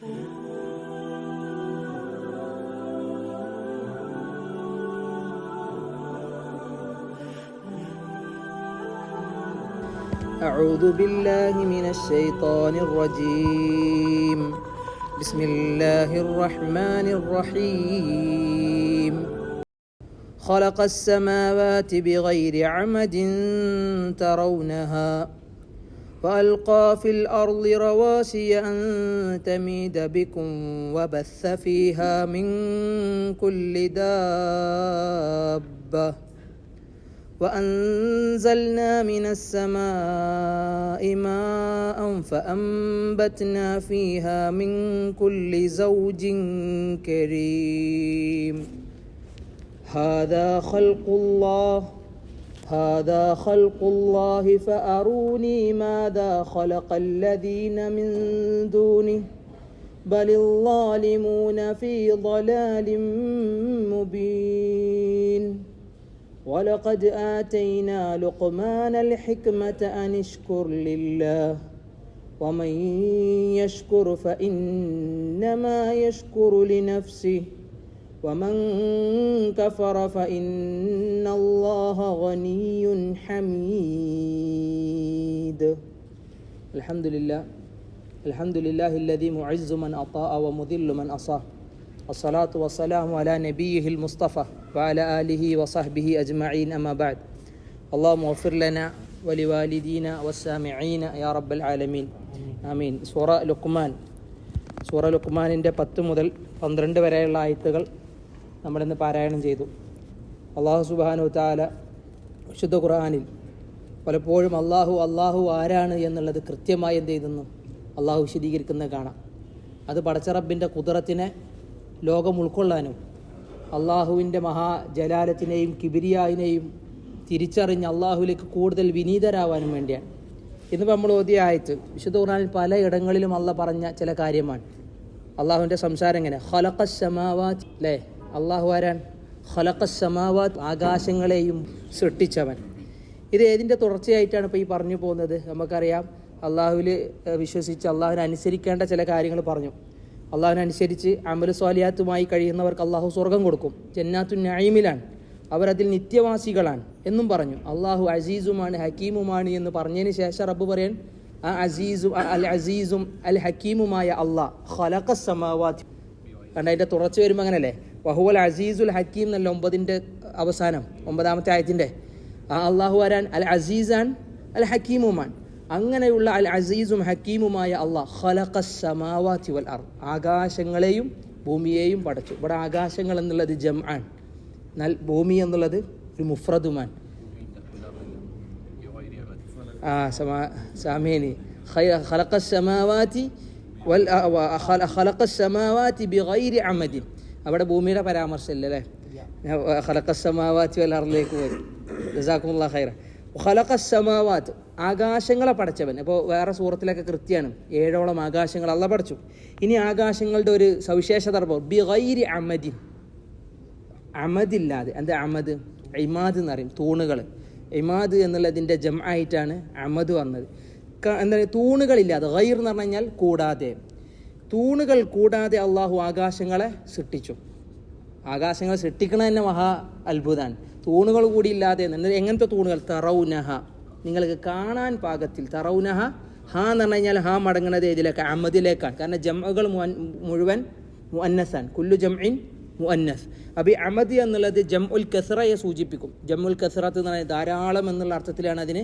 أعوذ بالله من الشيطان الرجيم. بسم الله الرحمن الرحيم. خلق السماوات بغير عمد ترونها وألقى في الأرض رواسي أن تميد بكم وبث فيها من كل دابة. وأنزلنا من السماء ماء فأنبتنا فيها من كل زوج كريم. هذا خلق الله. هذا خلق الله فأروني ماذا خلق الذين من دونه بل الظالمون في ضلال مبين. ولقد آتينا لقمان الحكمة أن اشكر لله. ومن يشكر فإنما يشكر لنفسه. ومن كفر فإن الله غني حميد الحمد لله الحمد لله الذي معز من أطاع ومذل من أصاه الصلاة والسلام على نبيه المصطفى وعلى آله وصحبه أجمعين أما بعد اللهم اغفر لنا ولوالدينا والسامعين يا رب العالمين آمين സൂറ ലുക്മാൻ സൂറ ലുക്മാനിൻ്റെ പത്ത് മുതൽ പന്ത്രണ്ട് വരെയുള്ള ആയത്തുകൾ നമ്മളിന്ന് പാരായണം ചെയ്തു. അള്ളാഹു സുബാനു താല വിശുദ്ധ ഖുർആാനിൽ പലപ്പോഴും അള്ളാഹു അള്ളാഹു ആരാണ് എന്നുള്ളത് കൃത്യമായി എന്ത് ചെയ്തെന്നും അള്ളാഹു വിശദീകരിക്കുന്നത് കാണാം. അത് പടച്ചറബിന്റെ കുതിരത്തിനെ ലോകം ഉൾക്കൊള്ളാനും അള്ളാഹുവിന്റെ മഹാജലാലത്തിനെയും കിബിരിയായിനെയും തിരിച്ചറിഞ്ഞ് അള്ളാഹുവിലേക്ക് കൂടുതൽ വിനീതരാവാനും വേണ്ടിയാണ്. ഇന്നിപ്പോൾ നമ്മൾ ഓതിയ ആയത്ത് വിശുദ്ധ ഖുർആാനിൽ പല ഇടങ്ങളിലും അള്ള പറഞ്ഞ ചില കാര്യമാണ്. അള്ളാഹുവിന്റെ സംസാരം എങ്ങനെ? സമാവാത്ത് അല്ലേ? അള്ളാഹു ആരാൻ ഹലക്കസമാവാത് ആകാശങ്ങളെയും സൃഷ്ടിച്ചവൻ. ഇത് ഏതിന്റെ തുടർച്ചയായിട്ടാണ് ഇപ്പോൾ ഈ പറഞ്ഞു പോകുന്നത്? നമുക്കറിയാം അള്ളാഹുവിൽ വിശ്വസിച്ച് അള്ളാഹുവിനെ അനുസരിക്കേണ്ട ചില കാര്യങ്ങൾ പറഞ്ഞു. അള്ളാഹുവിനനുസരിച്ച് അമല സ്വാലിയാത്തുമായി കഴിയുന്നവർക്ക് അള്ളാഹു സ്വർഗം കൊടുക്കും. ജന്നാത്തു നൈമിലാണ് അവരതിൽ നിത്യവാസികളാണ് എന്നും പറഞ്ഞു. അള്ളാഹു അസീസുമാണ് ഹക്കീമുമാണ് എന്ന് പറഞ്ഞതിന് ശേഷം റബ്ബ് പറയാൻ ആ അസീസും അൽ അസീസും അൽ ഹക്കീമുമായ അള്ളാഹ് ഖലഖ സമാവാത്തി. കണ്ട അതിന്റെ തുടർച്ച വരുമ്പോൾ അങ്ങനല്ലേ? വഹുവൽ അസീസുൽ ഹക്കീം എന്നല്ല ഒമ്പതിന്റെ അവസാനം ഒമ്പതാമത്തെ ആയത്തിന്റെ. ആ അള്ളാഹു വരാൻ അൽ അസീസാൻ അൽ ഹക്കീമുമാൻ. അങ്ങനെയുള്ള അൽ അസീസും ഹക്കീമുമായ അള്ളാഹ് ഖലഖ സമാവാത്തി വൽ അർ ആകാശങ്ങളെയും ഭൂമിയെയും പടച്ചു. ഇവിടെ ആകാശങ്ങൾ എന്നുള്ളത് ജം ആൻ എന്നാൽ ഭൂമി എന്നുള്ളത് ഒരു മുഫ്രദുമാൻ. ആ സമാ സാമേനി. ഖലഖ സമാവാത്തി വൽ ഖലഖ സമാവാത്തി ബിഗൈരി അമദിൻ അവിടെ ഭൂമിയുടെ പരാമർശമില്ല അല്ലേ? ഖലഖ സമാവാത്തി വൽ അറിലേക്ക് പോയി. ജസാക്കുമുള്ള ഖൈറ. ഹലക്കസമാവാത്ത് സമാവാത്ത് ആകാശങ്ങളെ പടച്ചവൻ. അപ്പോൾ വേറെ സൂറത്തിലൊക്കെ കൃത്യമാണ് ഏഴോളം ആകാശങ്ങൾ അല്ല പടച്ചു. ഇനി ആകാശങ്ങളുടെ ഒരു സവിശേഷത ബി ഗൈരി അമദിൻ. അമദില്ലാതെ എന്താ അമദ്? ഇമാദ് എന്ന് പറയും തൂണുകൾ ഇമാദ് എന്നുള്ളതിന്റെ ജം ആയിട്ടാണ് അമദ് വന്നത്. എന്താ തൂണുകളില്ലാതെ ഗൈർ എന്ന് പറഞ്ഞു കഴിഞ്ഞാൽ കൂടാതെ. തൂണുകൾ കൂടാതെ അള്ളാഹു ആകാശങ്ങളെ സൃഷ്ടിച്ചു. ആകാശങ്ങൾ സൃഷ്ടിക്കണ തന്നെ മഹാ അത്ഭുതമാണ് തൂണുകൾ കൂടി ഇല്ലാതെ എങ്ങനത്തെ തൂണുകൾ? തറൗനഹ. നിങ്ങൾക്ക് കാണാൻ പാകത്തിൽ തറൗനഹ ഹാ എന്ന് പറഞ്ഞു കഴിഞ്ഞാൽ ഹാ മടങ്ങുന്നത് ഇതിലേക്ക് അമദിലേക്കാണ് കാരണം ജമ്മകൾ മുഴുവൻ മുഅന്നസാണ്. കുല്ലു ജംഇൻ മുഅന്നസ്. അപ്പോൾ ഈ അമദി എന്നുള്ളത് ജം ഉൽ കസറയെ സൂചിപ്പിക്കും. ജം ഉൽ കസറത്ത് എന്ന് പറഞ്ഞാൽ ധാരാളം എന്നുള്ള അർത്ഥത്തിലാണ് അതിന്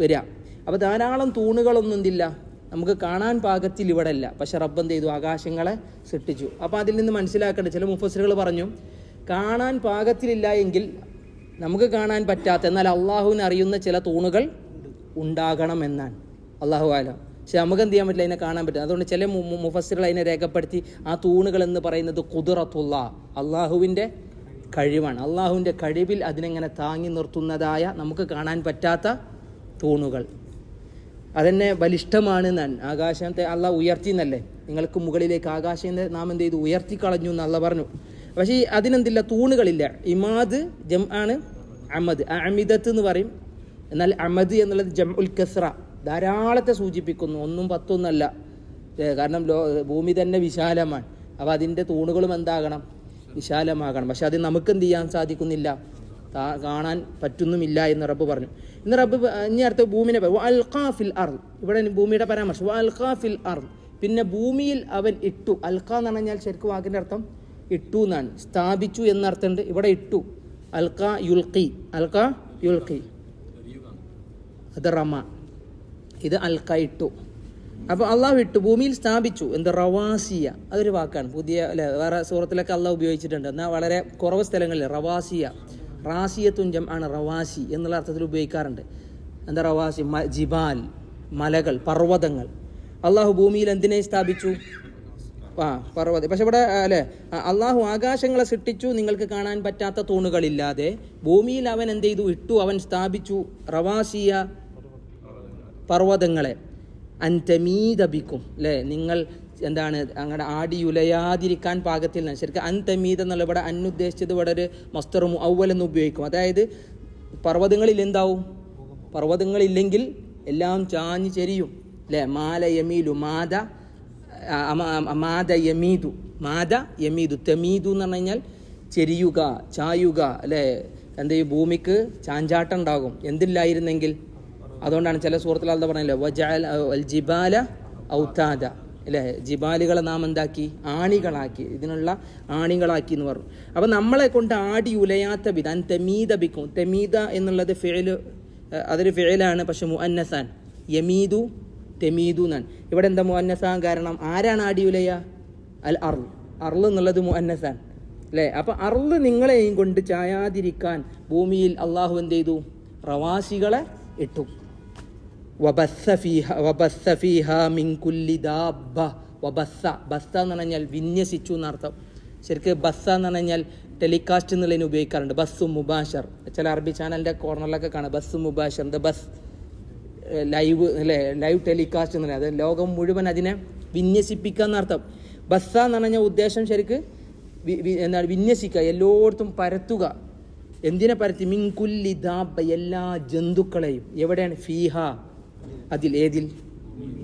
വരിക. അപ്പോൾ ധാരാളം തൂണുകളൊന്നും എന്തില്ല? നമുക്ക് കാണാൻ പാകത്തിൽ ഇവിടെ അല്ല പക്ഷെ റബ്ബ് എന്ത് ചെയ്തു? ആകാശങ്ങളെ സൃഷ്ടിച്ചു. അപ്പോൾ അതിൽ നിന്ന് മനസ്സിലാക്കേണ്ട ചില മുഫസറുകൾ പറഞ്ഞു കാണാൻ പാകത്തിലില്ല എങ്കിൽ നമുക്ക് കാണാൻ പറ്റാത്ത എന്നാൽ അള്ളാഹുവിന് അറിയുന്ന ചില തൂണുകൾ ഉണ്ടാകണം ഉണ്ടാകണമെന്നാണ് അള്ളാഹു ആലം പക്ഷെ നമുക്ക് എന്ത് ചെയ്യാൻ പറ്റില്ല? അതിനെ കാണാൻ പറ്റില്ല. അതുകൊണ്ട് ചില മുഫസ്സിറുകൾ അതിനെ രേഖപ്പെടുത്തി ആ തൂണുകൾ എന്ന് പറയുന്നത് കുതിറത്തുള്ള അള്ളാഹുവിന്റെ കഴിവാണ്. അള്ളാഹുവിന്റെ കഴിവിൽ അതിനെങ്ങനെ താങ്ങി നിർത്തുന്നതായ നമുക്ക് കാണാൻ പറ്റാത്ത തൂണുകൾ. അതെന്നെ ബലിഷ്ഠമാണ് എന്നാണ് ആകാശത്തെ അല്ല ഉയർത്തി എന്നല്ലേ നിങ്ങൾക്ക് മുകളിലേക്ക് ആകാശത്തെ നാം എന്ത് ചെയ്തു? ഉയർത്തി കളഞ്ഞു എന്ന് അല്ല പറഞ്ഞു. പക്ഷേ അതിനെന്തില്ല? തൂണുകളില്ല. ഇമാദ് ജം ആണ് അമദ്. അമിദത്ത് എന്ന് പറയും. എന്നാൽ അമദ് എന്നുള്ളത് ജം ഉൽ കസ്ര ധാരാളത്തെ സൂചിപ്പിക്കുന്നു. ഒന്നും പത്തൊന്നല്ല കാരണം ലോ ഭൂമി തന്നെ വിശാലമാണ്. അപ്പോൾ അതിന്റെ തൂണുകളും എന്താകണം? വിശാലമാകണം. പക്ഷെ അത് നമുക്ക് എന്ത് ചെയ്യാൻ സാധിക്കുന്നില്ല. കാണാൻ പറ്റുന്നുമില്ല എന്ന് റബ്ബ് പറഞ്ഞു. ഇന്ന് റബ്ബ് ഇനി അടുത്ത ഭൂമിനെ അൽഖാഫിൽ അർ ഇവിടെ ഭൂമിയുടെ പരാമർശം അൽഖാഫിൽ അർ പിന്നെ ഭൂമിയിൽ അവൻ ഇട്ടു. അൽഖ എന്ന് പറഞ്ഞാൽ ശരിക്കും വാക്കിന്റെ അർത്ഥം ഇട്ടു എന്നാണ്. സ്ഥാപിച്ചു എന്നർത്ഥമുണ്ട്. ഇവിടെ ഇട്ടു. അൽക്ക യുൽഖി. അൽക്ക യുൽഖി. അത് റമ. ഇത് അൽക്ക ഇട്ടു. അപ്പോൾ അള്ളാഹു ഇട്ടു. ഭൂമിയിൽ സ്ഥാപിച്ചു. എന്ത്? റവാസിയ. അതൊരു വാക്കാണ്. പുതിയ അല്ലെ? വേറെ സൂറത്തിലൊക്കെ അള്ളാഹ് ഉപയോഗിച്ചിട്ടുണ്ട്. എന്നാൽ വളരെ കുറവ് സ്ഥലങ്ങളിൽ റവാസിയ. റാസിയ തുഞ്ചം ആണ് റവാസി എന്നുള്ള അർത്ഥത്തിൽ ഉപയോഗിക്കാറുണ്ട്. എന്താ റവാസി? ജിബാൽ മലകൾ പർവതങ്ങൾ. അള്ളാഹു ഭൂമിയിൽ എന്തിനെ സ്ഥാപിച്ചു? ആ പർവത. പക്ഷെ ഇവിടെ അല്ലെ അള്ളാഹു ആകാശങ്ങളെ സൃഷ്ടിച്ചു. നിങ്ങൾക്ക് കാണാൻ പറ്റാത്ത തൂണുകളില്ലാതെ ഭൂമിയിൽ അവൻ എന്ത് ചെയ്തു? ഇട്ടു. അവൻ സ്ഥാപിച്ചു റവാസിയ പർവതങ്ങളെ. അൻതമീതപിക്കും അല്ലേ നിങ്ങൾ എന്താണ് അങ്ങനെ ആടി ഉലയാതിരിക്കാൻ പാകത്തിൽ ശരിക്കും അൻതമീത് എന്നുള്ള ഇവിടെ അന്നുദ്ദേശിച്ചത് ഇവിടെ ഒരു മസ്തറും ഔവലെന്ന് ഉപയോഗിക്കും. അതായത് പർവതങ്ങളിൽ എന്താവും? പർവതങ്ങളില്ലെങ്കിൽ എല്ലാം ചാഞ്ഞ് ചെരിയും. അല്ലേ മാല യമീലു മാത മാത യമീതു മാത യമീതു തെമീതു എന്ന് പറഞ്ഞു കഴിഞ്ഞാൽ ചെരിയുക ചായുക അല്ലേ എന്താ ഈ ഭൂമിക്ക് ചാഞ്ചാട്ടം ഉണ്ടാകും. എന്തില്ലായിരുന്നെങ്കിൽ? അതുകൊണ്ടാണ് ചില സുഹൃത്തുക്കൾ എന്താ പറഞ്ഞല്ലോ വജാൽ ജിബാല ഔത്താദ. അല്ലേ? ജിബാലുകളെ നാം എന്താക്കി? ആണികളാക്കി. ഇതിനുള്ള ആണികളാക്കി എന്ന് പറഞ്ഞു. അപ്പം നമ്മളെ കൊണ്ട് ആടി ഉലയാത്ത വിധം തെമീദ ബിക്കും തെമീദ എന്നുള്ളത് ഫിഴൽ അതൊരു ഫിഴലാണ് പക്ഷെ മുഅന്നസാൻ യമീദു തെമീദു എന്നാണ്. ഇവിടെ എന്താ മുഅന്നസാൻ കാരണം? ആരാണ് ആടി ഉലയ? അൽ അർൾ അർൾ എന്നുള്ളത് മുഅന്നസാൻ. അല്ലേ? അപ്പം അർൾ നിങ്ങളെയും കൊണ്ട് ചായാതിരിക്കാൻ ഭൂമിയിൽ അള്ളാഹു എന്ത് ചെയ്തു? പ്രവാസികളെ ഇട്ടു. വബസ്സ ഫീഹ വബസ്സ ഫീഹ മിൻ കുല്ലി ദാബ്ബ. വബസ്സ ബസ്സ എന്ന് പറഞ്ഞാൽ വിന്യസിച്ചു എന്നർത്ഥം. ശരിക്ക് ബസ്സ എന്ന് പറഞ്ഞാൽ ടെലികാസ്റ്റ് എന്നുള്ളതിന് ഉപയോഗിക്കാറുണ്ട്. ബസ്സു മുബാഷർ. ചില അറബി ചാനലിന്റെ കോർണറിലൊക്കെ കാണാം. ബസ് മുബാഷർ ദ ബസ് ലൈവ് അല്ലേ ലൈവ് ടെലികാസ്റ്റ് എന്ന് പറയുന്നത് അത് ലോകം മുഴുവൻ അതിനെ വിന്യസിപ്പിക്കുക എന്നർത്ഥം. ബസ്സ എന്ന് പറഞ്ഞ ഉദ്ദേശം ശരിക്ക് എന്താണ്? വിന്യസിക്കുക എല്ലായിടത്തും പരത്തുക. എന്തിനെ പരത്തി? മിൻകുല്ലി ദാബ എല്ലാ ജന്തുക്കളെയും. എവിടെയാണ്? ഫീഹ. അതിൽ ഏതിൽ?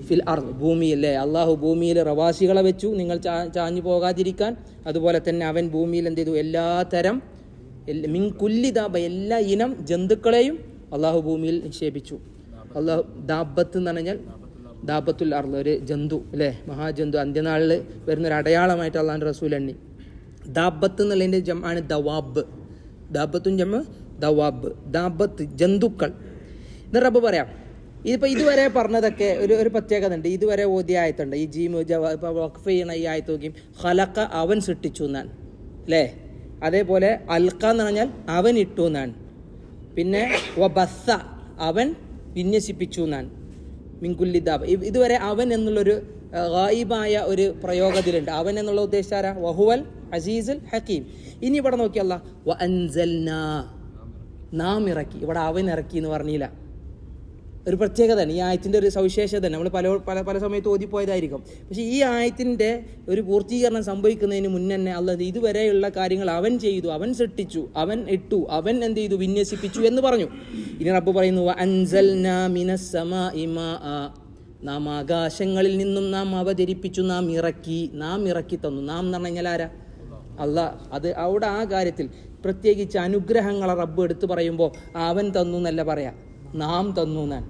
ഫിൽ അർ ഭൂമിയില്ലേ അള്ളാഹു ഭൂമിയിൽ റവാസികളെ വെച്ചു. നിങ്ങൾ ചാഞ്ഞു പോകാതിരിക്കാൻ. അതുപോലെ തന്നെ അവൻ ഭൂമിയിൽ എന്ത് ചെയ്തു? എല്ലാ തരം മിൻകുല്ലി മിൻ കുല്ലി ദാബ എല്ലാ ഇനം ജന്തുക്കളെയും അള്ളാഹു ഭൂമിയിൽ നിക്ഷേപിച്ചു. അള്ളാഹു ദാബത്ത് എന്ന് പറഞ്ഞാൽ ദാബത്തുൽ അർൾ ഒരു ജന്തു അല്ലേ? മഹാജന്തു അന്ത്യനാളിൽ വരുന്നൊരു അടയാളമായിട്ട് അള്ളാഹു റസൂൽ എണ്ണി. ദാബത്ത് എന്നുള്ളതിന്റെ ജം ആണ് ദവാബ്. ദാബത്തും ജമ്മ ദവാബ്. ദാബത്ത് ജന്തുക്കൾ. ഇത് റബ്ബ് പറയാം ഇതിപ്പോൾ ഇതുവരെ പറഞ്ഞതൊക്കെ ഒരു ഒരു പ്രത്യേകത ഉണ്ട് ഇതുവരെ ഓതിയ ആയത്തുണ്ട്. ഈ ജീമു ഇപ്പോൾ വഖഫ് ചെയ്യണ ഈ ആയത്ത് നോക്കിയും ഹലക്ക അവൻ സൃഷ്ടിച്ചു എന്നാണ്. അല്ലേ അതേപോലെ അൽക്ക എന്ന് പറഞ്ഞാൽ അവൻ ഇട്ടു എന്നാണ്. പിന്നെ വബസ്സ അവൻ വിന്യസിപ്പിച്ചു എന്നാണ്. മിങ്കുല്ലിദാബ് ഇതുവരെ അവൻ എന്നുള്ളൊരു ഗായിബായ ഒരു പ്രയോഗത്തിലുണ്ട്. അവൻ എന്നുള്ള ഉദ്ദേശാര വഹുവൽ അസീസുൽ ഹക്കീം. ഇനി ഇവിടെ നോക്കിയല്ല വ നാം ഇറക്കി. ഇവിടെ അവൻ ഇറക്കി എന്ന് പറഞ്ഞില്ല. ഒരു പ്രത്യേകതയാണ് ഈ ആയത്തിന്റെ ഒരു സവിശേഷത നമ്മൾ പല പല പല സമയത്ത് ഓതിപ്പോയതായിരിക്കും പക്ഷേ ഈ ആയത്തിന്റെ ഒരു പൂർത്തീകരണം സംഭവിക്കുന്നതിന് മുന്നേ തന്നെ അല്ല ഇതുവരെയുള്ള കാര്യങ്ങൾ അവൻ ചെയ്തു അവൻ സൃഷ്ടിച്ചു അവൻ ഇട്ടു അവൻ എന്ത് ചെയ്തു വിന്യസിപ്പിച്ചു എന്ന് പറഞ്ഞു. ഇനി റബ്ബ് പറയുന്നു "വ അൻസൽനാ മിനസ് സമാഇ നാം ആകാശങ്ങളിൽ നിന്നും നാം അവതരിപ്പിച്ചു നാം ഇറക്കി നാം ഇറക്കി തന്നു. നാം എന്ന് പറഞ്ഞു കഴിഞ്ഞാൽ ആരാ? അല്ല അത് അവിടെ ആ കാര്യത്തിൽ പ്രത്യേകിച്ച് അനുഗ്രഹങ്ങളെ റബ്ബ് എടുത്തു പറയുമ്പോൾ അവൻ തന്നു എന്നല്ല പറയാ. നാം തന്നു എന്നാണ്.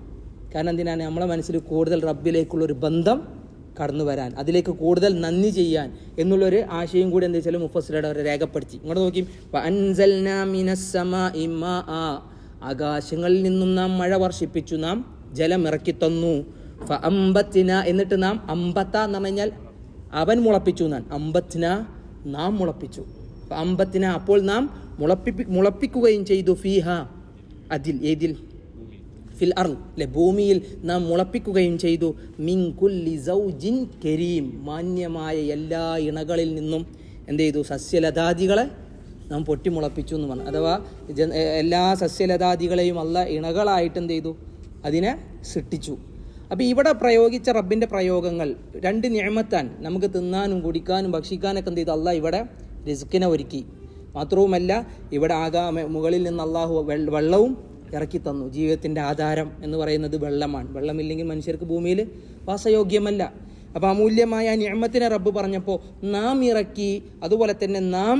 കാരണം എന്തിനാണ്? നമ്മളെ മനസ്സിൽ കൂടുതൽ റബ്ബിലേക്കുള്ളൊരു ബന്ധം കടന്നു വരാൻ അതിലേക്ക് കൂടുതൽ നന്ദി ചെയ്യാൻ എന്നുള്ളൊരു ആശയം കൂടി എന്താ വെച്ചാൽ മുഫസിലയുടെ അവരെ രേഖപ്പെടുത്തി. ഇങ്ങോട്ട് നോക്കി. ആകാശങ്ങളിൽ നിന്നും നാം മഴ വർഷിപ്പിച്ചു നാം ജലം ഇറക്കി തന്നു. അമ്പത്തിന എന്നിട്ട് നാം അമ്പത്ത എന്ന് പറഞ്ഞു കഴിഞ്ഞാൽ അവൻ മുളപ്പിച്ചു എന്നാണ്. അമ്പത്തിന നാം മുളപ്പിച്ചു. അമ്പത്തിന അപ്പോൾ നാം മുളപ്പിപ്പി മുളപ്പിക്കുകയും ചെയ്തു ഫീഹ. അതിൽ ഏതിൽ? ഫിൽ അർ അല്ലെ ഭൂമിയിൽ നാം മുളപ്പിക്കുകയും ചെയ്തു. മിൻ കുല്ലി സൗജിൻ കരീം മാന്യമായ എല്ലാ ഇണകളിൽ നിന്നും എന്ത് ചെയ്തു? സസ്യലതാദികളെ നാം പൊട്ടിമുളപ്പിച്ചു എന്ന് പറഞ്ഞു. അഥവാ എല്ലാ സസ്യലതാദികളെയും അല്ല ഇണകളായിട്ട് എന്ത് ചെയ്തു? അതിനെ സൃഷ്ടിച്ചു. അപ്പോൾ ഇവിടെ പ്രയോഗിച്ച റബ്ബിന്റെ പ്രയോഗങ്ങൾ രണ്ട് നിയമത്താൻ നമുക്ക് തിന്നാനും കുടിക്കാനും ഭക്ഷിക്കാനൊക്കെ എന്ത് ചെയ്തു? അല്ല ഇവിടെ റിസ്ക്കിനെ ഒരുക്കി. മാത്രവുമല്ല ഇവിടെ ആകാ മുകളിൽ നിന്ന് അള്ളാഹു വെള്ളവും ഇറക്കി തന്നു ജീവിതത്തിന്റെ ആധാരം എന്ന് പറയുന്നത് വെള്ളമാണ്. വെള്ളമില്ലെങ്കിൽ മനുഷ്യർക്ക് ഭൂമിയിൽ വാസയോഗ്യമല്ല. അപ്പോൾ അമൂല്യമായ ഞമ്മത്തിനെ റബ്ബ് പറഞ്ഞപ്പോൾ നാം ഇറക്കി അതുപോലെ തന്നെ നാം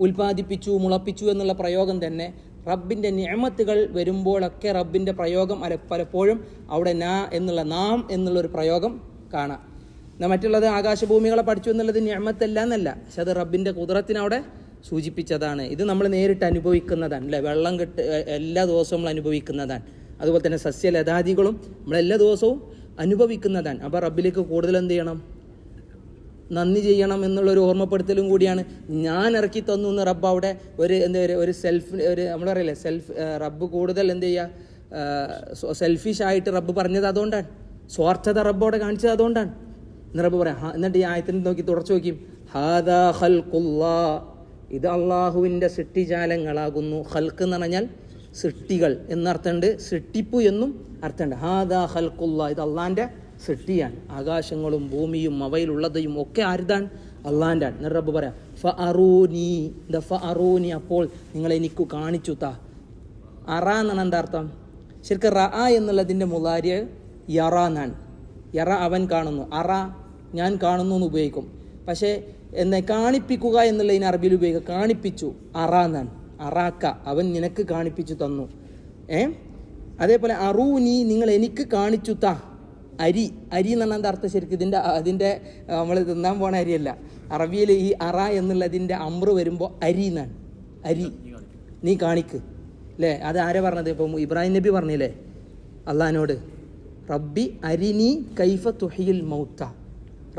ഉൽപ്പാദിപ്പിച്ചു മുളപ്പിച്ചു എന്നുള്ള പ്രയോഗം തന്നെ റബ്ബിന്റെ ഞമത്തുകൾ വരുമ്പോഴൊക്കെ റബ്ബിന്റെ പ്രയോഗം അല പലപ്പോഴും അവിടെ നാ എന്നുള്ള നാം എന്നുള്ളൊരു പ്രയോഗം കാണാം. മറ്റുള്ളത് ആകാശഭൂമികളെ പഠിച്ചു എന്നുള്ളത് ഞമത്തല്ല എന്നല്ല. പക്ഷെ അത് റബ്ബിന്റെ കുതിരത്തിനവിടെ സൂചിപ്പിച്ചതാണ്. ഇത് നമ്മൾ നേരിട്ട് അനുഭവിക്കുന്നതാണ് അല്ലേ? വെള്ളം കെട്ട് എല്ലാ ദിവസവും നമ്മൾ അനുഭവിക്കുന്നതാണ്. അതുപോലെ തന്നെ സസ്യലതാദികളും നമ്മൾ എല്ലാ ദിവസവും അനുഭവിക്കുന്നതാണ്. അപ്പോൾ റബ്ബിലേക്ക് കൂടുതൽ എന്ത് ചെയ്യണം? നന്ദി ചെയ്യണം എന്നുള്ളൊരു ഓർമ്മപ്പെടുത്തലും കൂടിയാണ്. ഞാൻ ഇറക്കി തന്നു എന്ന് റബ്ബ് അവിടെ ഒരു എന്താ പറയുക ഒരു സെൽഫ് ഒരു നമ്മൾ പറയില്ലേ സെൽഫ് റബ്ബ് കൂടുതൽ എന്ത് ചെയ്യുക? സെൽഫിഷ് ആയിട്ട് റബ്ബ് പറഞ്ഞത് അതുകൊണ്ടാണ്. സ്വാർത്ഥത റബ്ബോടെ കാണിച്ചത് അതുകൊണ്ടാണ്. എന്ന് റബ്ബ് പറയാം "ഹാ- എന്നിട്ട് ഈ ആയത്തിന് നോക്കി തുടച്ചു നോക്കി ഹാദാ ഖൽഖുല്ലാ. ഇത് അള്ളാഹുവിന്റെ സൃഷ്ടിജാലങ്ങളാകുന്നു. ഹൽക്ക് എന്ന് പറഞ്ഞാൽ സൃഷ്ടികൾ എന്നർത്ഥമുണ്ട്. സൃഷ്ടിപ്പു എന്നും അർത്ഥമുണ്ട്. ഹാദാ ഹൽക്കുള്ള ഇത് അള്ളാന്റെ സൃഷ്ടിയാണ്. ആകാശങ്ങളും ഭൂമിയും അവയിലുള്ളതയും ഒക്കെ ആരുതാണ് അള്ളാന്റെ ആണ് നിറബ് പറയാം ഫ അറൂനി ദ ഫ അറൂനി അപ്പോൾ നിങ്ങൾ എനിക്ക് കാണിച്ചു താ. അറ എന്നാണ് എന്താ അർത്ഥം? ശരിക്കും റ എന്നുള്ളതിന്റെ മുലാര്യ യറ എന്നാണ്. യറ അവൻ കാണുന്നു. അറ ഞാൻ കാണുന്നു എന്ന് ഉപയോഗിക്കും. പക്ഷേ എന്നെ കാണിപ്പിക്കുക എന്നുള്ളതിന് അറബിയിൽ ഉപയോഗിക്കുക. കാണിപ്പിച്ചു. അറ എന്നാണ് അറാക്ക. അവൻ നിനക്ക് കാണിപ്പിച്ചു തന്നു. ഏ? അതേപോലെ അറൂനി നിങ്ങൾ എനിക്ക് കാണിച്ചു ത. അരി. അരി എന്ന് പറഞ്ഞാൽ അർത്ഥം ശരിക്കും. ഇതിന്റെ അതിന്റെ നമ്മൾ തിന്നാൻ പോണ അരിയല്ല. അറബിയിൽ ഈ അറ എന്നുള്ളതിന്റെ അമ്ര വരുമ്പോൾ അരി എന്നാണ്. അരി. നീ കാണിക്ക്. അല്ലേ അത് ആരെ പറഞ്ഞത്? ഇപ്പം ഇബ്രാഹിം നബി പറഞ്ഞില്ലേ? അള്ളഹാനോട്. റബ്ബി അരിനി കൈഫ തുഹിയിൽ മൗത്ത.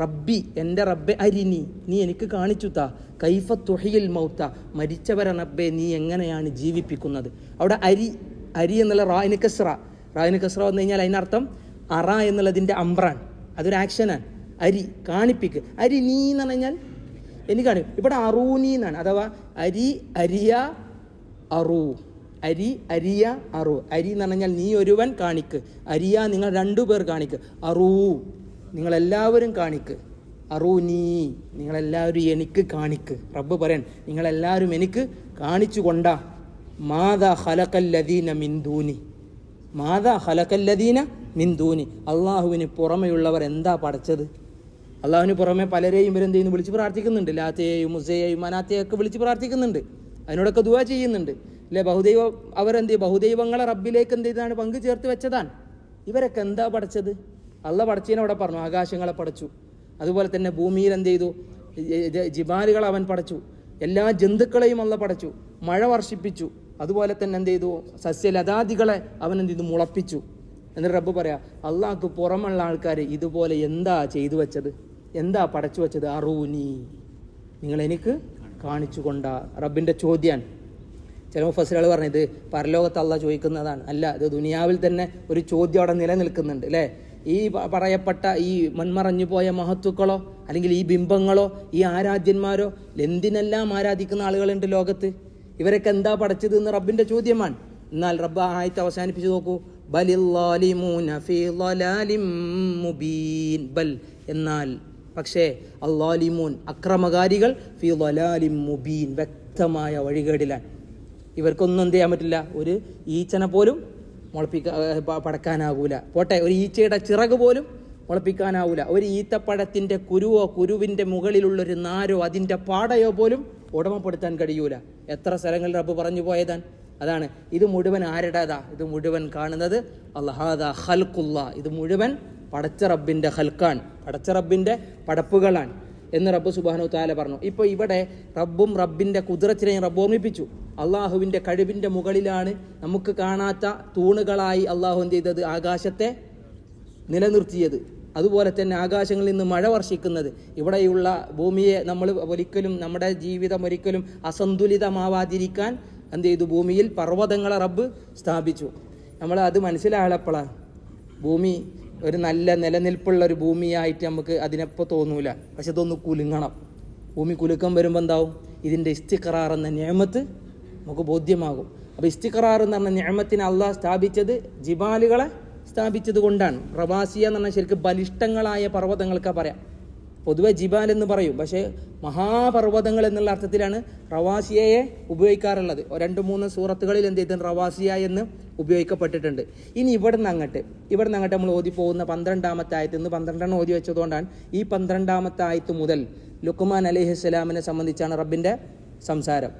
റബ്ബി എന്റെ റബ്ബെ അരിനി നീ എനിക്ക് കാണിച്ചു താ. കൈഫ തുഹിയിൽ മൗത്ത. മരിച്ചവരെ റബ്ബെ നീ എങ്ങനെയാണ് ജീവിപ്പിക്കുന്നത്? അവിടെ അരി അരി എന്നുള്ള റായിന് കസ്ര റായിന് കസ്ര വന്നു കഴിഞ്ഞാൽ അതിനർത്ഥം അറ എന്നുള്ളതിന്റെ അമ്പ്രാൻ അതൊരു ആക്ഷനാണ് അരി കാണിപ്പിക്ക്. അരി നീ എന്ന് പറഞ്ഞാൽ എനിക്ക് എനിക്കാണ് ഇവിടെ അറൂനി എന്നാണ്. അഥവാ അരി അരിയ അറു. അരി അരിയ അറു. അരി എന്ന് പറഞ്ഞാൽ നീ ഒരുവൻ കാണിക്ക്. അരിയ നിങ്ങൾ രണ്ടു പേർ കാണിക്ക്. അറൂ. നിങ്ങളെല്ലാവരും കാണിക്ക്. അറൂനീ നിങ്ങളെല്ലാവരും എനിക്ക് കാണിക്ക്. റബ്ബ് പറയാൻ നിങ്ങളെല്ലാവരും എനിക്ക് കാണിച്ചു കൊണ്ടാ. മാതാ ഹലക്കല്ലദീന മിന്ദൂനി മാതാ ഹലക്കല്ലദീന മിന്ദൂനി അള്ളാഹുവിന് പുറമെയുള്ളവർ എന്താ പടച്ചത്? അള്ളാഹുവിന് പുറമെ പലരെയും ഇവരെന്ത് ചെയ്യുന്നു? വിളിച്ച് പ്രാർത്ഥിക്കുന്നുണ്ട്. ലാത്തയെയും മുസയെയും മനാത്തയൊക്കെ വിളിച്ച് പ്രാർത്ഥിക്കുന്നുണ്ട്. അതിനോടൊക്കെ ദുവാ ചെയ്യുന്നുണ്ട്. അല്ലെ ബഹുദൈവ അവരെന്ത് ബഹുദൈവങ്ങളെ റബ്ബിലേക്ക് എന്ത് ചെയ്താണ് പങ്കു ചേർത്ത് വെച്ചതാണ്. ഇവരൊക്കെ എന്താ പഠിച്ചത് അള്ള പടച്ചീനെ അവിടെ പറഞ്ഞു ആകാശങ്ങളെ പടച്ചു. അതുപോലെ തന്നെ ഭൂമിയിൽ എന്ത് ചെയ്തു? ജിബാലുകൾ അവൻ പടച്ചു. എല്ലാ ജന്തുക്കളെയും അള്ള പടച്ചു. മഴ വർഷിപ്പിച്ചു. അതുപോലെ തന്നെ എന്ത് ചെയ്തു? സസ്യലതാദികളെ അവൻ എന്ത് ചെയ്തു? മുളപ്പിച്ചു. എന്നിട്ട് റബ്ബ് പറയാ അള്ളാഹ്ക്ക് പുറമുള്ള ആൾക്കാർ ഇതുപോലെ എന്താ ചെയ്തു വെച്ചത്? എന്താ പടച്ചു വെച്ചത്? അറൂനി. നിങ്ങൾ എനിക്ക് കാണിച്ചു കൊണ്ട. റബ്ബിന്റെ ചോദ്യാണ് ചില മുഫസിലുകൾ പറഞ്ഞത് പരലോകത്ത് അള്ള ചോദിക്കുന്നതാണ്. അല്ല ഇത് ദുനിയാവിൽ തന്നെ ഒരു ചോദ്യം അവിടെ നിലനിൽക്കുന്നുണ്ട് അല്ലേ? ഈ പറയപ്പെട്ട ഈ മൺമറഞ്ഞു പോയ മഹത്വക്കളോ അല്ലെങ്കിൽ ഈ ബിംബങ്ങളോ ഈ ആരാധ്യന്മാരോ എന്തിനെല്ലാം ആരാധിക്കുന്ന ആളുകളുണ്ട് ലോകത്ത്? ഇവരൊക്കെ എന്താ പഠിച്ചത് എന്ന് റബ്ബിന്റെ ചോദ്യമാണ്. എന്നാൽ റബ്ബ് ആയത്ത് അവസാനിപ്പിച്ച് നോക്കൂ. ബൽ. എന്നാൽ പക്ഷേ അള്ളാലിമൂൻ അക്രമകാരികൾ മുബീൻ വ്യക്തമായ വഴികേടിലാണ്. ഇവർക്കൊന്നും എന്ത് ചെയ്യാൻ പറ്റില്ല? ഒരു ഈച്ചനെ പോലും മുളപ്പിക്കാൻ പടക്കാനാകൂല പോട്ടെ ഒരു ഈച്ചയുടെ ചിറക് പോലും മുളപ്പിക്കാനാവൂല. ഒരു ഈത്തപ്പഴത്തിന്റെ കുരുവോ കുരുവിന്റെ മുകളിലുള്ളൊരു നാരോ അതിന്റെ പാടയോ പോലും ഉടമപ്പെടുത്താൻ കഴിയൂല. എത്ര സ്ഥലങ്ങളിൽ റബ്ബ് പറഞ്ഞു പോയതാൻ? അതാണ്. ഇത് മുഴുവൻ ആരുടേതാ? ഇത് മുഴുവൻ കാണുന്നത് അള്ളഹാദ ഹൽക്കുള്ള ഇത് മുഴുവൻ പടച്ച റബ്ബിന്റെ ഹൽക്കാണ് പടച്ച റബ്ബിന്റെ പടപ്പുകളാണ്. എന്ന് റബ്ബ് സുബാനു താല പറഞ്ഞു. ഇപ്പോൾ ഇവിടെ റബ്ബും റബ്ബിന്റെ കുതിരത്തിനെയും റബ്ബ് ഓർമ്മിപ്പിച്ചു. അള്ളാഹുവിന്റെ കഴിവിന്റെ മുകളിലാണ് നമുക്ക് കാണാത്ത തൂണുകളായി അള്ളാഹു എന്ത് ചെയ്തത്? ആകാശത്തെ നിലനിർത്തിയത്. അതുപോലെ തന്നെ ആകാശങ്ങളിൽ നിന്ന് മഴ വർഷിക്കുന്നത്. ഇവിടെയുള്ള ഭൂമിയെ നമ്മൾ ഒരിക്കലും നമ്മുടെ ജീവിതം ഒരിക്കലും അസന്തുലിതമാവാതിരിക്കാൻ എന്ത് ചെയ്തു? ഭൂമിയിൽ പർവതങ്ങളെ റബ്ബ് സ്ഥാപിച്ചു. നമ്മൾ അത് മനസ്സിലായപ്പോഴാണ് ഭൂമി ഒരു നല്ല നിലനിൽപ്പുള്ള ഒരു ഭൂമിയായിട്ട് നമുക്ക് അതിനെപ്പോൾ തോന്നൂല. പക്ഷെ ഇതൊന്ന് കുലുങ്ങണം. ഭൂമി കുലുക്കം വരുമ്പോൾ എന്താവും? ഇതിന്റെ ഇസ്തിഖറാർ എന്ന നിയമത്ത് നമുക്ക് ബോധ്യമാകും. അപ്പോൾ ഇസ്തിഖറാർ എന്ന് പറഞ്ഞ നിയമത്തിന് അള്ളാഹ് സ്ഥാപിച്ചത് ജിബാലുകളെ സ്ഥാപിച്ചത് കൊണ്ടാണ്. പ്രവാസിയ എന്ന് പറഞ്ഞാൽ ശരിക്കും ബലിഷ്ടങ്ങളായ പർവതങ്ങൾക്ക് പറയാം. പൊതുവെ ജിബാൽ എന്ന് പറയും. പക്ഷേ മഹാപർവതങ്ങൾ എന്നുള്ള അർത്ഥത്തിലാണ് റവാസിയയെ ഉപയോഗിക്കാറുള്ളത്. രണ്ട് മൂന്ന് സൂറത്തുകളിൽ എന്ത് ചെയ്തിട്ടുണ്ട്? റവാസിയ എന്ന് ഉപയോഗിക്കപ്പെട്ടിട്ടുണ്ട്. ഇനി ഇവിടെ നിന്ന് അങ്ങോട്ട് ഇവിടെ നിന്ന് അങ്ങോട്ട് നമ്മൾ ഓതി പോകുന്ന പന്ത്രണ്ടാമത്തെ ആയത്ത് ഇന്ന് പന്ത്രണ്ടെണ്ണം ഓതി വെച്ചതുകൊണ്ടാണ് ഈ പന്ത്രണ്ടാമത്തെ ആയത്ത് മുതൽ ലുക്കുമാൻ അലിഹിസ്സലാമിനെ സംബന്ധിച്ചാണ് റബ്ബിന്റെ സംസാരം.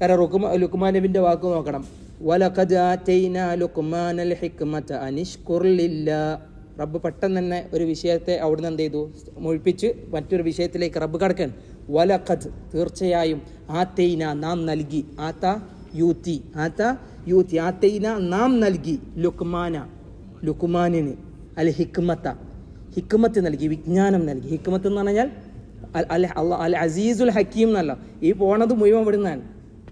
കാരണം റുക്കുമ ലുക്കുമാൻ നബിന്റെ വാക്ക് നോക്കണം. വലഖദ് ആറ്റൈനാ ലുക്മാനൽ ഹിക്മത അനിഷ്കുർ ലില്ലാ. റബ്ബ് പെട്ടെന്ന് തന്നെ ഒരു വിഷയത്തെ അവിടുന്ന് എന്ത് ചെയ്തു? മുഴിപ്പിച്ച് മറ്റൊരു വിഷയത്തിലേക്ക് റബ്ബ് കടക്കാൻ. വലഖദ് തീർച്ചയായും ആത്തൈന നാം നൽകി. ആത്ത യൂത്തി. ആത്ത യൂത്തി. ആത്തൈന നാം നൽകി. ലുക്മാന ലുക്മാനിന് അൽ ഹിക്മത്ത. ഹിക്മത്ത് നൽകി വിജ്ഞാനം നൽകി. ഹിക്മത്ത് എന്ന് പറഞ്ഞാൽ അൽ അല്ല അൽ അസീസുൽ ഹക്കീം എന്നല്ല. ഈ പോണത് മുഴുവൻ ഇവിടുന്നാണ്.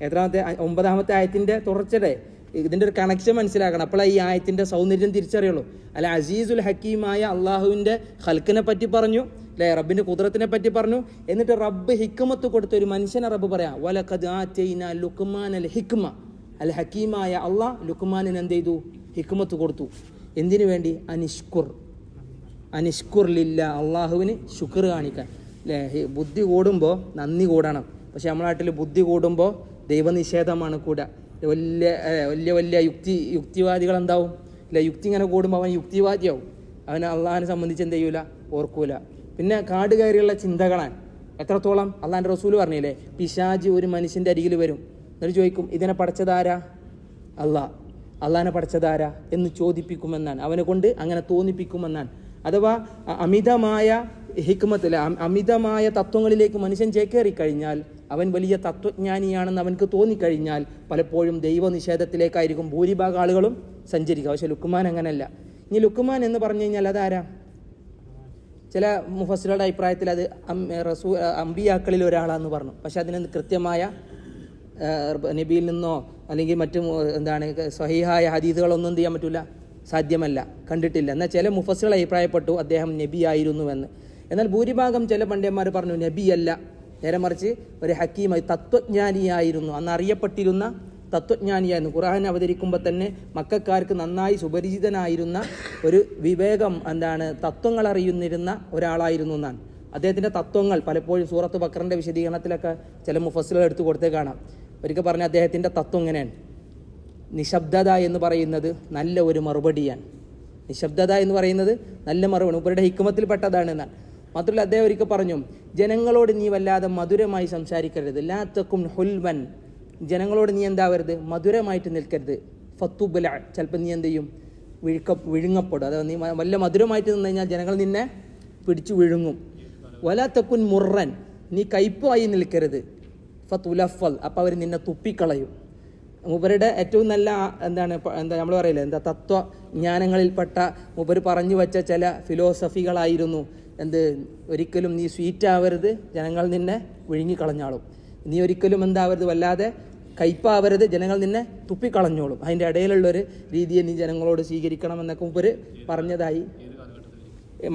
എത്രാമത്തെ ഒമ്പതാമത്തെ ആയത്തിന്റെ തുടർച്ചയുടെ ഇതിന്റെ ഒരു കണക്ഷൻ മനസ്സിലാക്കണം. അപ്പോൾ ഈ ആയത്തിന്റെ സൗന്ദര്യം തിരിച്ചറിയുള്ളൂ. അല്ല അസീസുൽ ഹക്കീമായ അള്ളാഹുവിന്റെ ഹൽക്കിനെ പറ്റി പറഞ്ഞു അല്ലെ റബ്ബിന്റെ കുതിരത്തിനെ പറ്റി പറഞ്ഞു. എന്നിട്ട് റബ്ബ് ഹിക്കുമത്ത് കൊടുത്ത ഒരു മനുഷ്യനെ റബ്ബ് പറയാം വലഖദ് ആറ്റൈന ലുക്മാൻ അൽ ഹിക്മ. അൽ ഹക്കീമായ അള്ളാഹ് ലുക്മാനിന് എന്ത് ചെയ്തു? ഹിക്കുമത്ത് കൊടുത്തു. എന്തിനു വേണ്ടി? അനിഷ്കുർ. അനിഷ്കുറിലില്ല അള്ളാഹുവിന് ശുക്ർ കാണിക്കാൻ. അല്ലേ ബുദ്ധി കൂടുമ്പോൾ നന്ദി കൂടണം. പക്ഷെ നമ്മുടെ നാട്ടിൽ ബുദ്ധി കൂടുമ്പോൾ ദൈവനിഷേധമാണ് കൂടെ. വലിയ വലിയ വലിയ യുക്തി യുക്തിവാദികൾ എന്താവും ഇല്ല യുക്തി ഇങ്ങനെ കൂടുമ്പോൾ അവൻ യുക്തിവാദിയാവും. അവന് അള്ളാഹിനെ സംബന്ധിച്ച് എന്ത് ചെയ്യൂല? ഓർക്കൂല. പിന്നെ കാട് കയറിയുള്ള ചിന്തകളാണ് എത്രത്തോളം? അള്ളാഹിന്റെ റസൂൽ പറഞ്ഞില്ലേ പിശാജ് ഒരു മനുഷ്യന്റെ അരികിൽ വരും. എന്നിട്ട് ചോദിക്കും ഇതിനെ പഠിച്ചതാരാ അള്ളാഹ് അള്ളാഹിനെ പഠിച്ചതാരാ എന്ന് ചോദിപ്പിക്കുമെന്നാണ്. അവനെ കൊണ്ട് അങ്ങനെ തോന്നിപ്പിക്കുമെന്നാണ്. അഥവാ അമിതമായ ഹിക്മത്തിൽ അമിതമായ തത്വങ്ങളിലേക്ക് മനുഷ്യൻ ചേക്കേറി കഴിഞ്ഞാൽ അവൻ വലിയ തത്വജ്ഞാനിയാണെന്ന് അവനക്ക് തോന്നിക്കഴിഞ്ഞാൽ പലപ്പോഴും ദൈവനിഷേധത്തിലേക്കായിരിക്കും ഭൂരിഭാഗം ആളുകളും സഞ്ചരിക്കുക. പക്ഷെ ലുക്കുമാൻ അങ്ങനല്ല. ഇനി ലുക്കുമാൻ എന്ന് പറഞ്ഞു കഴിഞ്ഞാൽ അതാരാ? ചില മുഫസിലുടെ അഭിപ്രായത്തിൽ അത് റസൂ അമ്പിയാക്കളിൽ ഒരാളാന്ന് പറഞ്ഞു. പക്ഷെ അതിന് കൃത്യമായ നബിയിൽ നിന്നോ അല്ലെങ്കിൽ മറ്റു എന്താണ് സഹിഹായ ഹദീദുകളൊന്നും ചെയ്യാൻ പറ്റില്ല സാധ്യമല്ല. കണ്ടിട്ടില്ല. എന്നാൽ ചില മുഫസുകൾ അഭിപ്രായപ്പെട്ടു അദ്ദേഹം നബിയായിരുന്നുവെന്ന്. എന്നാൽ ഭൂരിഭാഗം ചില പണ്ഡിതന്മാർ പറഞ്ഞു നബിയല്ല. നേരെ മറിച്ച് ഒരു ഹക്കീമായി തത്വജ്ഞാനിയായിരുന്നു. അന്ന് അറിയപ്പെട്ടിരുന്ന തത്വജ്ഞാനിയായിരുന്നു. ഖുർആൻ അവതരിക്കുമ്പോൾ തന്നെ മക്കാർക്ക് നന്നായി സുപരിചിതനായിരുന്ന ഒരു വിവേകം എന്താണ് തത്വങ്ങൾ അറിയുന്നിരുന്ന ഒരാളായിരുന്നു എന്നാണ് അദ്ദേഹത്തിന്റെ തത്വങ്ങൾ പലപ്പോഴും സൂറത്ത് ബക്കറിന്റെ വിശദീകരണത്തിലൊക്കെ ചില മുഫസ്സുകൾ എടുത്തു കൊടുത്തേ കാണാം. ഒരിക്കൽ പറഞ്ഞ അദ്ദേഹത്തിന്റെ തത്വം ഇങ്ങനെയാണ് നിശബ്ദത എന്ന് പറയുന്നത് നല്ല ഒരു മറുപടിയാണ്. നിശബ്ദത എന്ന് പറയുന്നത് നല്ല മറുപടി ഉപരുടെ ഹിക്കുമത്തിൽപ്പെട്ടതാണ് എന്നാണ് മാത്രമല്ല അദ്ദേഹം ഒരിക്കൽ പറഞ്ഞു ജനങ്ങളോട് നീ വല്ലാതെ മധുരമായി സംസാരിക്കരുത്. ലാത്തക്കും ഹുൽവൻ. ജനങ്ങളോട് നീ എന്താവരുത്? മധുരമായിട്ട് നിൽക്കരുത്. ഫത്തുബല. ചിലപ്പോൾ നീ എന്ത് ചെയ്യും? വിഴുക്ക വിഴുങ്ങപ്പെടും. അതായത് നീ വല്ല മധുരമായിട്ട് നിന്ന് കഴിഞ്ഞാൽ ജനങ്ങൾ നിന്നെ പിടിച്ചു വിഴുങ്ങും. വലാത്തക്കുൻ മുറൻ. നീ കയ്പായി നിൽക്കരുത്. ഫത്തുലഫൽ. അപ്പോൾ അവർ നിന്നെ തുപ്പിക്കളയും. മുബരുടെ ഏറ്റവും നല്ല എന്താണ് എന്താ നമ്മൾ പറയില്ലേ? എന്താ തത്വ ജ്ഞാനങ്ങളിൽപ്പെട്ട മൂപ്പർ പറഞ്ഞു വെച്ച ചില ഫിലോസഫികളായിരുന്നു. എന്ത് ഒരിക്കലും നീ സ്വീറ്റ് ആവരുത് ജനങ്ങൾ നിന്നെ വിഴുങ്ങിക്കളഞ്ഞാളും. നീ ഒരിക്കലും എന്താവരുത് വല്ലാതെ കയ്പാവരുത് ജനങ്ങൾ നിന്നെ തുപ്പിക്കളഞ്ഞോളും. അതിന്റെ ഇടയിലുള്ളൊരു രീതിയെ നീ ജനങ്ങളോട് സ്വീകരിക്കണം എന്നൊക്കെ മൂപ്പര് പറഞ്ഞതായി.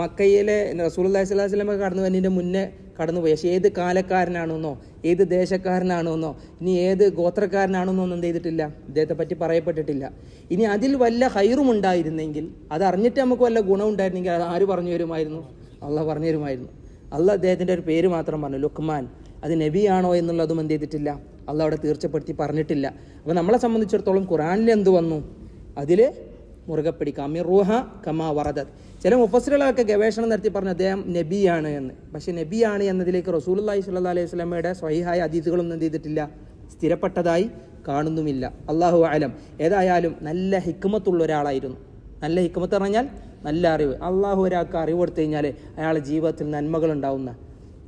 മക്കയിലെ അലൈഹി വസല്ലം കടന്നു വരുന്നതിന്റെ മുന്നേ കടന്നുപോയി. പക്ഷേ ഏത് കാലക്കാരനാണെന്നോ ഏത് ദേശക്കാരനാണെന്നോ ഇനി ഏത് ഗോത്രക്കാരനാണെന്നോ ഒന്നും എന്ത് ചെയ്തിട്ടില്ല. ഇദ്ദേഹത്തെ പറ്റി പറയപ്പെട്ടിട്ടില്ല. ഇനി അതിൽ വല്ല ഹൈറും ഉണ്ടായിരുന്നെങ്കിൽ അത് അറിഞ്ഞിട്ട് നമുക്ക് വല്ല ഗുണം ഉണ്ടായിരുന്നെങ്കിൽ അത് ആര് പറഞ്ഞു തരുമായിരുന്നു അള്ളാഹ് പറഞ്ഞു തരുമായിരുന്നു അള്ളാഹ് അദ്ദേഹത്തിന്റെ ഒരു പേര് മാത്രം പറഞ്ഞു ലുക്മാൻ. അത് നബിയാണോ എന്നുള്ളതും എന്ത് ചെയ്തിട്ടില്ല. അള്ളാഹ് അവിടെ തീർച്ചപ്പെടുത്തി പറഞ്ഞിട്ടില്ല. അപ്പോൾ നമ്മളെ സംബന്ധിച്ചിടത്തോളം ഖുറാനിൽ എന്ത് വന്നു? അതിൽ മുറുകെ പിടിക്കാം. അമിറൂഹ കമാ വറദത്. ചില മുഫസ്സിലുകളൊക്കെ ഗവേഷണം നടത്തി പറഞ്ഞു അദ്ദേഹം നബിയാണ് എന്ന്. പക്ഷെ നബിയാണ് എന്നതിലേക്ക് റസൂലുള്ളാഹി സ്വല്ലല്ലാഹി അലൈഹി സ്വലമയുടെ സ്വഹിഹായ അതീതുകളൊന്നും എന്ത് ചെയ്തിട്ടില്ല. സ്ഥിരപ്പെട്ടതായി കാണുന്നുമില്ല. അള്ളാഹു ആലം ഏതായാലും നല്ല ഹിക്മത്തുള്ള ഒരാളായിരുന്നു. നല്ല ഹിക്കുമത്ത് പറഞ്ഞാൽ നല്ല അറിവ്. അള്ളാഹു ഒരാൾക്ക് അറിവ് കൊടുത്തു കഴിഞ്ഞാൽ അയാളുടെ ജീവിതത്തിൽ നന്മകൾ ഉണ്ടാവുന്ന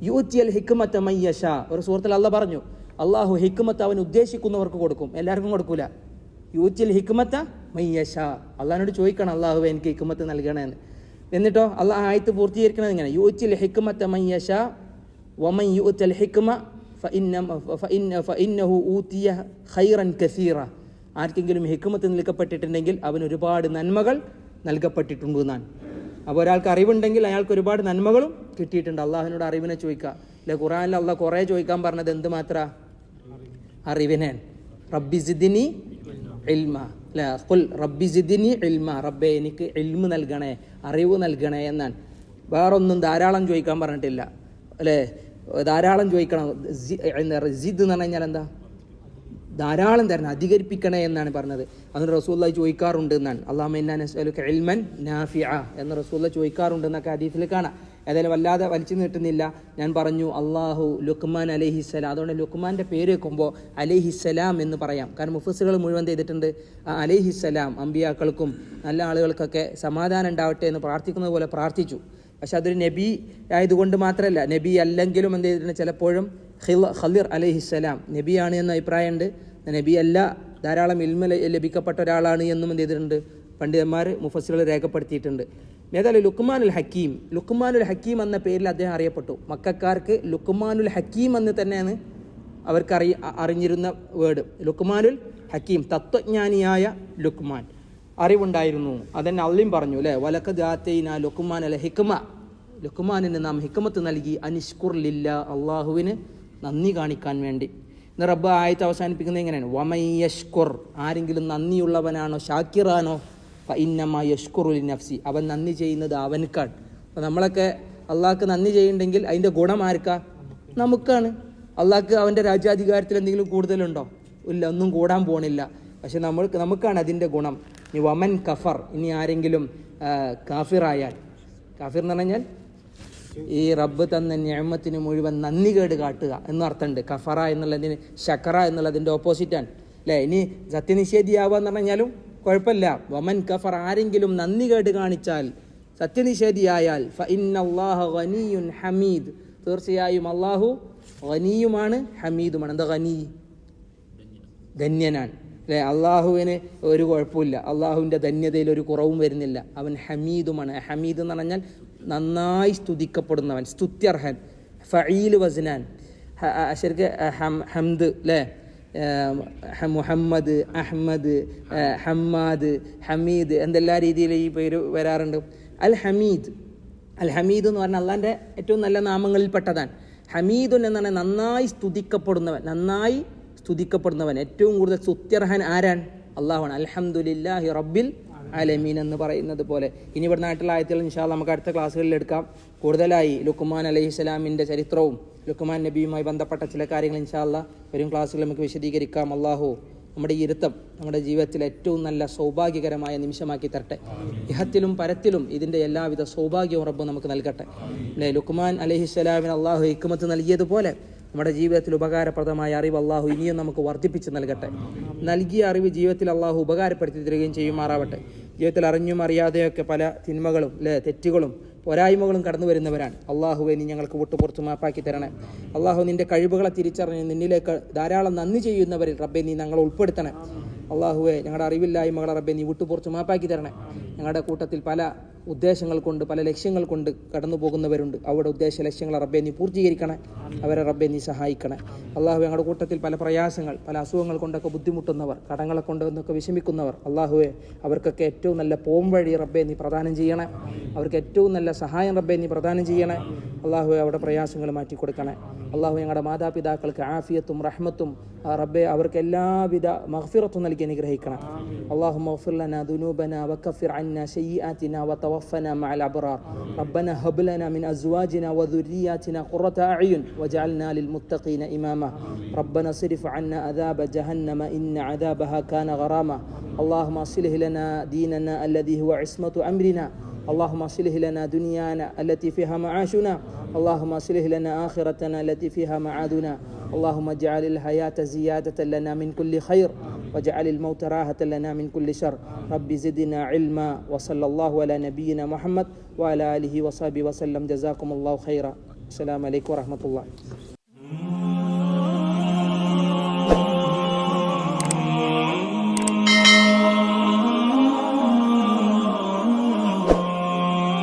യൂറ്റിയൽ ഹിക്കുമത്ത് മയ്യഷ ഒരു സുഹൃത്തിൽ അല്ല പറഞ്ഞു അള്ളാഹു ഹിക്കുമത്ത് അവൻ ഉദ്ദേശിക്കുന്നവർക്ക് കൊടുക്കും. എല്ലാവർക്കും കൊടുക്കൂല. യൂറ്റിൽ ഹിക്കുമത്ത മയ്യഷ അള്ളഹാനോട് ചോദിക്കണം അള്ളാഹു എനിക്ക് ഹിക്കുമത്ത് നൽകണമെന്ന് എന്നിട്ടോ അള്ളാഹ് ആയത്ത് പൂർത്തീകരിക്കണത് ഇങ്ങനെ യൂറ്റിൽ ഹിക്കുമത്ത് മയ്യഷ വമൻ യൂത്തൽ ഹിക്കുമ ഫ ഇന്നഹു ഊത്തിയ ഖൈറൻ കസീറ. ആർക്കെങ്കിലും ഹിക്കുമത്ത് നൽകപ്പെട്ടിട്ടുണ്ടെങ്കിൽ അവൻ ഒരുപാട് നന്മകൾ നൽകപ്പെട്ടിട്ടുണ്ട് എന്നാണ്. അപ്പോൾ ഒരാൾക്ക് അറിവുണ്ടെങ്കിൽ അയാൾക്ക് ഒരുപാട് നന്മകളും കിട്ടിയിട്ടുണ്ട്. അള്ളാഹുവിനോട് അറിവിനെ ചോദിക്കുക. അല്ലെ ഖുറാനിൽ അള്ളാഹ് കുറേ ചോദിക്കാൻ പറഞ്ഞത് എന്ത് മാത്ര? അറിവിനാണ് റബ്ബി സിദ്ദിനി ഇൽമ. അല്ലെ കുൽ റബ്ബി സിദ്ദിനി ഇൽമ. റബ്ബെ എനിക്ക് ഇൽമ നൽകണേ അറിവ് നൽകണേ എന്നാണ്. വേറൊന്നും ധാരാളം ചോദിക്കാൻ പറഞ്ഞിട്ടില്ല. അല്ലേ ധാരാളം ചോദിക്കണം. ജിദ് എന്ന് പറഞ്ഞു കഴിഞ്ഞാൽ എന്താ? ധാരാളം തരണം അധികരിപ്പിക്കണേ എന്നാണ് പറഞ്ഞത്. അന്ന് റസൂല്ല ചോദിക്കാറുണ്ട് എന്നാണ്. അള്ളാമൻ നാഫിയ എന്ന് റസൂല്ല ചോദിക്കാറുണ്ട് എന്നൊക്കെ ഹദീസിൽ കാണാം. ഏതായാലും വല്ലാതെ വലിച്ചു നീട്ടുന്നില്ല. ഞാൻ പറഞ്ഞു അള്ളാഹു ലുക്മാൻ അലഹിസ്സലാം അതുകൊണ്ട് ലുക്മാന്റെ പേര് വെക്കുമ്പോൾ അലഹിസ്സലാം എന്ന് പറയാം. കാരണം മുഫസുകൾ മുഴുവൻ ചെയ്തിട്ടുണ്ട്? ആ അലഹിസ്സലാം അമ്പിയാക്കൾക്കും നല്ല ആളുകൾക്കൊക്കെ സമാധാനം ഉണ്ടാവട്ടെ എന്ന് പ്രാർത്ഥിക്കുന്നത് പോലെ പ്രാർത്ഥിച്ചു. പക്ഷെ അതൊരു നബി ആയതുകൊണ്ട് മാത്രമല്ല നബി അല്ലെങ്കിലും എന്ത് ചെയ്തിട്ടുണ്ട്? ചിലപ്പോഴും ഖലിർ അലഹിസ്സലാം നബിയാണ് എന്ന അഭിപ്രായമുണ്ട്. നബി അല്ല ധാരാളം ഇൽമ ലഭിക്കപ്പെട്ട ഒരാളാണ് എന്നും എന്ത് ചെയ്തിട്ടുണ്ട്? പണ്ഡിതന്മാർ മുഫസ്സികൾ രേഖപ്പെടുത്തിയിട്ടുണ്ട്. ഏതായാലും ലുക്മാനുൽ ഹക്കീം ലുക്മാനുൽ ഹക്കീം എന്ന പേരിൽ അദ്ദേഹം അറിയപ്പെട്ടു. മക്കാർക്ക് ലുക്മാനുൽ ഹക്കീം എന്ന് തന്നെയാണ് അവർക്ക് അറിയ അറിഞ്ഞിരുന്ന വേർഡ്. ലുക്മാനുൽ ഹക്കീം തത്വജ്ഞാനിയായ ലുക്മാൻ അറിവുണ്ടായിരുന്നു. അതന്നെ അള്ളിയും പറഞ്ഞു അല്ലേ? വലക്ക ദാത്തൈന ലുക്മാൻ അല്ല ഹിക്മ. ലുക്മാനിന് നാം ഹിക്മത്ത് നൽകി അനിഷ്കുർ ലില്ല അള്ളാഹുവിന് നന്ദി കാണിക്കാൻ വേണ്ടി. ഇന്ന് റബ്ബ് ആയത്ത് അവസാനിപ്പിക്കുന്നത് എങ്ങനെയാണ്? വമയ്യഷ്കുർ ആരെങ്കിലും നന്ദിയുള്ളവനാണോ ഷാക്കിറാനോ ഇന്നമ്മ യഷ്കുറുലി നഫ്സി അവൻ നന്ദി ചെയ്യുന്നത് അവനക്കാണ് അപ്പോൾ നമ്മളൊക്കെ അള്ളാഹ്ക്ക് നന്ദി ചെയ്യുന്നുണ്ടെങ്കിൽ അതിന്റെ ഗുണം ആർക്കാ? നമുക്കാണ്. അള്ളാഹ്ക്ക് അവന്റെ രാജ്യാധികാരത്തിൽ എന്തെങ്കിലും കൂടുതലുണ്ടോ? ഇല്ല ഒന്നും കൂടാൻ പോണില്ല. പക്ഷെ നമ്മൾക്ക് നമുക്കാണ് അതിന്റെ ഗുണം. ഇനി വമൻ കഫർ. ഇനി ആരെങ്കിലും കാഫിറായാൽ. കാഫിർ എന്ന് പറഞ്ഞാൽ ഈ റബ്ബ് തന്ന ഞാമത്തിന് മുഴുവൻ നന്ദി കേട് കാട്ടുക എന്നർത്ഥമുണ്ട് കഫറ എന്നുള്ളതിന് ശക്കറ എന്നുള്ളതിന്റെ ഓപ്പോസിറ്റാണ് അല്ലേ ഇനി സത്യനിഷേധിയാവുക എന്ന് പറഞ്ഞാലും കുഴപ്പമില്ല. വമൻ കഫർ ആരെങ്കിലും നന്ദി കേട് കാണിച്ചാൽ സത്യനിഷേധിയായാൽ ഹമീദ്. തീർച്ചയായും അള്ളാഹു ഗനിയുമാണ് ഹമീദുമാണ്. എന്താ ഗനി? ധന്യനാണ്. അല്ലേ അള്ളാഹുവിന് ഒരു കുഴപ്പമില്ല. അള്ളാഹുവിന്റെ ധന്യതയിൽ ഒരു കുറവും വരുന്നില്ല. അവൻ ഹമീദുമാണ്. ഹമീദ് എന്ന് പറഞ്ഞാൽ നന്നായി സ്തുതിക്കപ്പെടുന്നവൻ സ്തുത്യർഹൻ. ഫീൽ വസ്നാൻ. ശരിക്ക് ഹംദ് അല്ലേ മുഹമ്മദ് അഹമ്മദ് ഹമ്മാദ് ഹമീദ് എന്തെല്ലാ രീതിയിൽ ഈ പേര് വരാറുണ്ട്? അൽ ഹമീദ്. അൽ ഹമീദ് എന്ന് പറഞ്ഞാൽ അള്ളാന്റെ ഏറ്റവും നല്ല നാമങ്ങളിൽപ്പെട്ടതാണ്. ഹമീദുൻ എന്നാണ് നന്നായി സ്തുതിക്കപ്പെടുന്നവൻ നന്നായി സ്തുതിക്കപ്പെടുന്നവൻ. ഏറ്റവും കൂടുതൽ സ്തുത്യർഹൻ ആരാണ്? അള്ളാഹുആണ് അൽഹംദുലില്ലാഹി റബ്ബിൽ ആലമീൻ എന്ന് പറയുന്നത് പോലെ. ഇനി ഇവിടെ നാട്ടിലെ ആയത്തുകൾ ഇൻഷാല്ല നമുക്ക് അടുത്ത ക്ലാസ്സുകളിൽ എടുക്കാം. കൂടുതലായി ലുക്കുമാൻ അലഹി സ്വലാമിന്റെ ചരിത്രവും ലുക്കുമാൻ നബിയുമായി ബന്ധപ്പെട്ട ചില കാര്യങ്ങൾ ഇൻഷാല്ല വരും ക്ലാസ്സുകൾ നമുക്ക് വിശദീകരിക്കാം. അള്ളാഹു നമ്മുടെ ഈ ഇരുത്തം നമ്മുടെ ജീവിതത്തിൽ ഏറ്റവും നല്ല സൗഭാഗ്യകരമായ നിമിഷമാക്കി തരട്ടെ. ഇഹത്തിലും പരത്തിലും ഇതിന്റെ എല്ലാവിധ സൗഭാഗ്യവും റബ്ബ് നമുക്ക് നൽകട്ടെ. അല്ലേ ലുക്മാൻ അലഹിസ്സലാമിന് അള്ളാഹു ഹിക്കുമത്ത് നൽകിയതുപോലെ നമ്മുടെ ജീവിതത്തിൽ ഉപകാരപ്രദമായ അറിവ് അള്ളാഹു ഇനിയും നമുക്ക് വർദ്ധിപ്പിച്ച് നൽകട്ടെ. നൽകിയ അറിവ് ജീവിതത്തിൽ അള്ളാഹു ഉപകാരപ്പെടുത്തി തരികയും ചെയ്യുമാറാവട്ടെ. ജീവിതത്തിൽ അറിഞ്ഞും അറിയാതെയൊക്കെ പല തിന്മകളും അല്ലേ തെറ്റുകളും പോരായ്മകളും കടന്നു വരുന്നവരാണ്. അള്ളാഹുവെ നീ ഞങ്ങൾക്ക് വിട്ടുപുറത്ത് മാപ്പാക്കി തരണേ. അള്ളാഹു നിന്റെ കഴിവുകളെ തിരിച്ചറിഞ്ഞ് നിന്നിലേക്ക് ധാരാളം നന്ദി ചെയ്യുന്നവരിൽ റബ്ബെ നീ ഞങ്ങളെ ഉൾപ്പെടുത്തണേ. അള്ളാഹുവെ ഞങ്ങളുടെ അറിവില്ലായ്മകളെ റബ്ബെ നീ വിട്ടുപുറത്ത് മാപ്പാക്കി തരണേ. ഞങ്ങളുടെ കൂട്ടത്തിൽ പല ഉദ്ദേശങ്ങൾ കൊണ്ട് പല ലക്ഷ്യങ്ങൾ കൊണ്ട് കടന്നു പോകുന്നവരുണ്ട്. അവരുടെ ഉദ്ദേശ ലക്ഷ്യങ്ങൾ റബ്ബെ നീ പൂർത്തീകരിക്കണേ. അവരെ റബ്ബെ നീ സഹായിക്കണേ. അള്ളാഹു ഞങ്ങളുടെ കൂട്ടത്തിൽ പല പ്രയാസങ്ങൾ പല അസുഖങ്ങൾ കൊണ്ടൊക്കെ ബുദ്ധിമുട്ടുന്നവർ കടങ്ങളെ കൊണ്ടൊക്കെ വിഷമിക്കുന്നവർ അള്ളാഹുവെ അവർക്കൊക്കെ ഏറ്റവും നല്ല പോം വഴി റബ്ബെ നീ പ്രദാനം ചെയ്യണേ. അവർക്ക് ഏറ്റവും നല്ല സഹായം റബ്ബെ നീ പ്രദാനം ചെയ്യണേ. അള്ളാഹുവെ അവരുടെ പ്രയാസങ്ങൾ മാറ്റി കൊടുക്കണേ. അള്ളാഹു ഞങ്ങളുടെ മാതാപിതാക്കൾക്ക് ആഫിയത്തും റഹ്മത്തും റബ്ബെ അവർക്ക് എല്ലാവിധ മഹഫിറത്തും നൽകി അനുഗ്രഹിക്കണം. അള്ളാഹു മഹഫിർ വ وتوفنا مع الأبرار. ربنا هب لنا من أزواجنا وذرياتنا قرة أعين واجعلنا للمتقين إماما. ربنا صرف عنا عذاب جهنم إن عذابها كان غراما. اللهم أصله لنا ديننا الذي هو عصمة أمرنا. اللهم اصلح لنا دنيانا التي فيها معاشنا. اللهم اصلح لنا آخرتنا التي فيها معادنا. اللهم اجعل الحياة زيادة لنا من كل خير واجعل الموت راحة لنا من كل شر. رب زدنا علما وصلى الله على نبينا محمد وعلى آله وصحبه وسلم. جزاكم الله خيرا. السلام عليكم ورحمة الله.